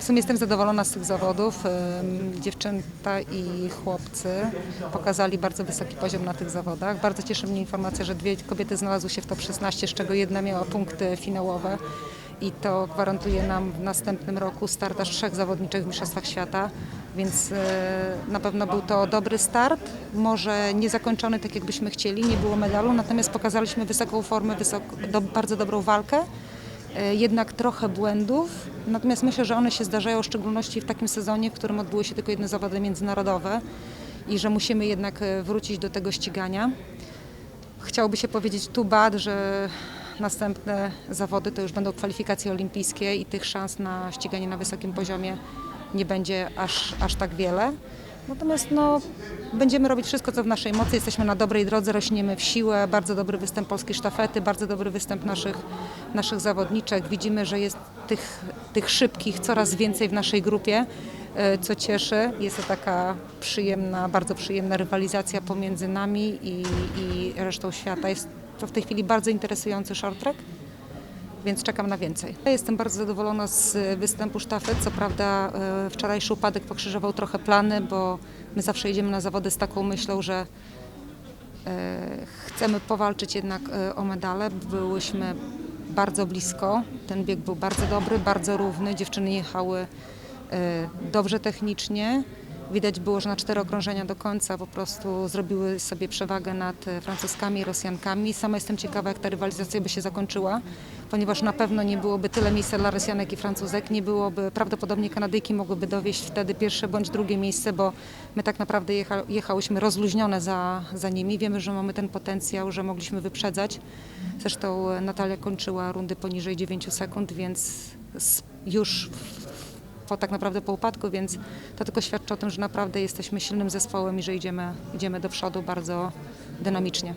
W sumie jestem zadowolona z tych zawodów. Dziewczęta i chłopcy pokazali bardzo wysoki poziom na tych zawodach. Bardzo cieszy mnie informacja, że dwie kobiety znalazły się w top 16, z czego jedna miała punkty finałowe. I to gwarantuje nam w następnym roku start aż trzech zawodniczych w Mistrzostwach Świata, więc e, na pewno był to dobry start. Może nie zakończony tak, jakbyśmy chcieli, nie było medalu, natomiast pokazaliśmy wysoką formę, wysok, do, bardzo dobrą walkę jednak trochę błędów, natomiast myślę, że one się zdarzają w szczególności w takim sezonie, w którym odbyły się tylko jedne zawody międzynarodowe i że musimy jednak e, wrócić do tego ścigania. Chciałoby się powiedzieć tu bad, że następne zawody to już będą kwalifikacje olimpijskie i tych szans na ściganie na wysokim poziomie nie będzie aż, aż tak wiele. Natomiast no, będziemy robić wszystko, co w naszej mocy. Jesteśmy na dobrej drodze, rośniemy w siłę. Bardzo dobry występ polskiej sztafety, bardzo dobry występ naszych, naszych zawodniczek. Widzimy, że jest tych, tych szybkich coraz więcej w naszej grupie, e, co cieszy. Jest to taka przyjemna, bardzo przyjemna rywalizacja pomiędzy nami i, i resztą świata. Jest to w tej chwili bardzo interesujący short track więc czekam na więcej. Jestem bardzo zadowolona z występu sztafet. Co prawda e, wczorajszy upadek pokrzyżował trochę plany, bo my zawsze idziemy na zawody z taką myślą, że e, chcemy powalczyć jednak e, o medale. Byłyśmy bardzo blisko. Ten bieg był bardzo dobry, bardzo równy. Dziewczyny jechały dobrze technicznie. Widać było, że na cztery okrążenia do końca po prostu zrobiły sobie przewagę nad e, Francuskami i Rosjankami. Sama jestem ciekawa, jak ta rywalizacja by się zakończyła, ponieważ na pewno nie byłoby tyle miejsca dla Rosjanek i Francuzek, nie byłoby, prawdopodobnie Kanadyjki mogłyby dowieść wtedy pierwsze bądź drugie miejsce, bo my tak naprawdę jecha, jechałyśmy rozluźnione za, za nimi. Wiemy, że mamy ten potencjał, że mogliśmy wyprzedzać. Zresztą e, Natalia kończyła rundy poniżej 9 sekund, więc już w- po, tak naprawdę po upadku, więc to tylko świadczy o tym, że naprawdę jesteśmy silnym zespołem i że idziemy, idziemy do przodu bardzo dynamicznie.